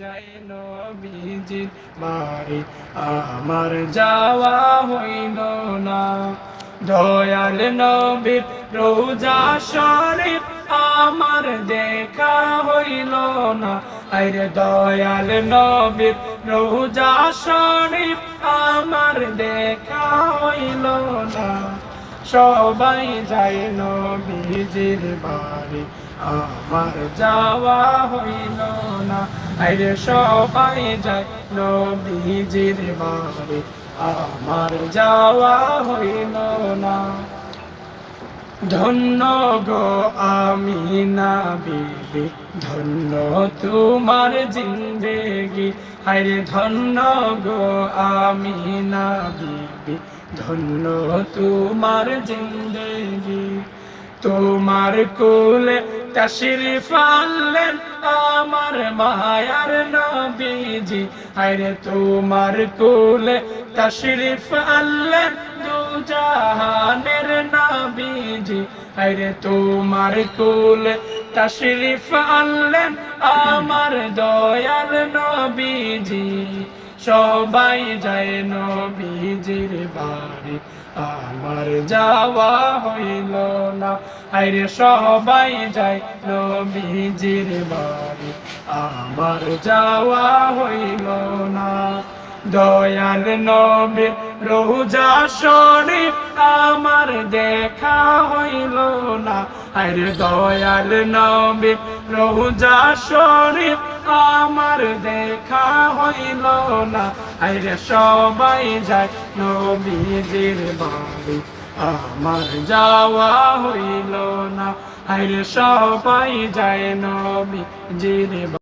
যাই নবীজির বাড়ি। আমার যাওয়া হইল না। দয়াল নবীর রোজা শরীফ আমার দেখা হইল না। আরে দয়াল নবীর রোজা শরীফ আমার দেখা হইল না। সবাই যায় নবীজির বাড়ি। আমার যাওয়া হইল না। আরে সবাই যায় নবীজির বাড়ি। আমার যাওয়া হইল না। ধন্য গো আমি না বিবি, ধন্য তোমার জিন্দেগি। আরে ধন্য গো আমি না বিবি ধন্য তোমার জিন্দেগি। তোমার কোলে তশরিফ আনলেন আমার মায়ার নবীজি। আরে তোমার কোলে তশরিফ আনলেন দু জাহানের নবীজি। আরে তোমার কোলে তশরিফ আনলেন আমার দয়াল নবীজি। সবাই যায় নবীজির বাড়ি। আমার যাওয়া হইল না। আরে সবাই যায় নবীজির বাড়ি। আমার যাওয়া হইল না। দয়াল নবীর রোজা শরীফ আমার দেখা হইল না। আরে দয়াল নবী, রোজা শরীফ আমার দেখা হইল না। আরে সবাই যায় নবীজির বাড়ি, আমার যাওয়া হইল না। আরে সবাই যায় নবীজির বাড়ি